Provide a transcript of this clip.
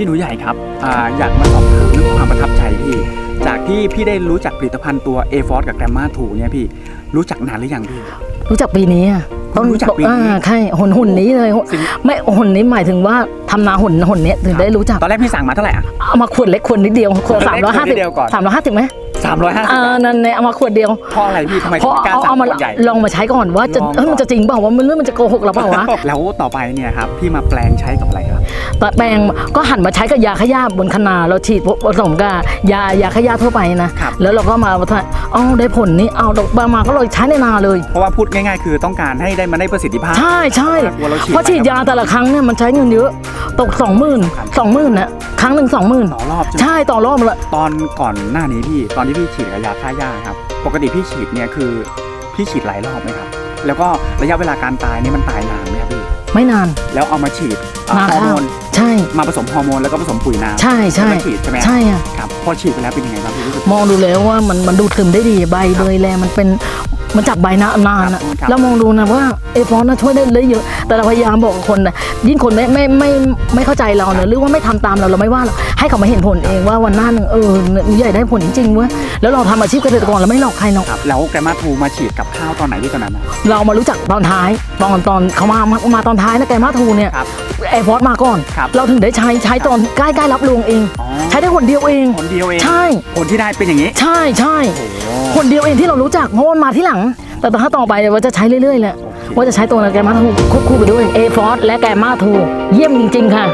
พี่หนูใหญ่ครับอาอยากมาสอบถามเรื่องความประทับใจพี่ จากที่พี่ได้รู้จักผลิตภัณฑ์ตัว a f o r กับ Gamma 2เนี่ยพี่รู้จักนานหรือยังพี่ รู้จักปีนี้อะต้นรู้จักปีนี้อ่าใช่หุ่นหุ่นนี้เลยสิ่งไม่หุ่นนี้หมายถึงว่าทำนาหุ่นหุ่นเนี้ยถึงได้รู้จักตอนแรกพี่สั่งมาเท่าไหร่อะเอามาขวดเล็กขวดนิดเดียวขวดขวดสามเล็กร้อยห้าขวดนิสิบดเดียวก่อน สามร้อยห้าสิบไหม350อ่านั่นเนี่ยเอามาขวดเดียว เพราะอะไรพี่ทำไมเพถึงราะไม่กล้าเอาสั่งเอามาขวดใหญ่ ลองมาใช้ก่อนว่าจะลองก่อน เอ้ยมันจะจริงเปล่าวะมันหรือมันจะโกหกเราเปล่าวะ แล้วต่อไปเนี่ยครับพี่มาแปลงใช้กับอะไรครับแต่แปลงก็หันมาใช้กับยาขยาบนคนาเราฉีดผสมกับยายาขยาทั่วไปนะ ครับแล้วเราก็มาว่าอ๋อได้ผลนี่เอาดอกบามาก็เลยใช้ในนาเลย เพราะว่าพูดง่ายๆ คือต้องการให้ได้มาได้ประสิทธิภาพ ใช่ใช่กลัวเราฉีด เพราะฉีดยาแต่ละครั้งเนี่ยมันใช้เงินเยอะตกสองหมื่นสองหมื่นนะครั้งหนึ่งสองหมื่นต่อรอบใช่ไหมใช่ต่อรอบละ ตอนก่อนหน้านี้พี่ตอนที่พี่ฉีดกับยาฆ่าหญ้าครับ ปกติพี่ฉีดเนี่ยคือพี่ฉีดหลายรอบไหมครับ แล้วก็ระยะเวลาการตายนี่มันตายนานไหมครับพี่ ไม่นาน แล้วเอามาฉีดอะนาฮอร์ข้าโมวนใช่ มาผสมฮอร์โมนแล้วก็ผสมปุ๋ยน้ำใช่ใช่แล้วมาฉีดใช่ไหมใช่อะครับพอฉีดไปแล้วเป็นยังไงบ้างพี่รู้สึก มองดูแล้วว่ามันมันดูดซึมได้ดีใบเบยแลมันเป็น มันจับใบนานนานอะครับ แล้วมองดูนะว่าเอฟอนน่ะช่วยได้เลยเยอะ แต่เราพยายามบอกกับคนนะยิ่งคนไม่ไม่ไม่ไม่เข้าใจเราเนอะหรือว่าไม่ทำตามเราเราไม่ว่าหรอกให้เขามาเห็นผลเองว่าวันหน้าหนึ่งเออหนูใหญ่ได้ผลจริงๆเว้ยแล้วเราทำอาชีพเกษตรกรเราไม่หลอกใครหรอก ครับแล้วแกรมาทูมาฉีดกับข้าวตอนไหนที่ตอนนั้นนะ เรามารู้จักตอนท้าย ตอนตอนเขามามามาตอนท้ายนะแกมาทูเนี่ย ครับ แอร์ฟอร์สมาก่อน ครับเราถึงได้ใช้ใช้ตอนใกล้ใกล้รับลวงเอง อ๋อ ใช้ได้คนเดียวเอง ผลเดียวเองใช่ ผลที่ได้เป็นอย่างนี้ ใช่ใช่โอ้โหคนเดียวเองที่เรารู้จักเพราะว่ามันมาที่หลัง แต่ถ้าต่อไปว่าจะใช้เรื่อยๆแหละว่าจะใช้ตัวแกมาทูควบคู่ไปด้วยเอฟอร์สและแกมาทูเยี่ยมจริง ๆ ค่ะ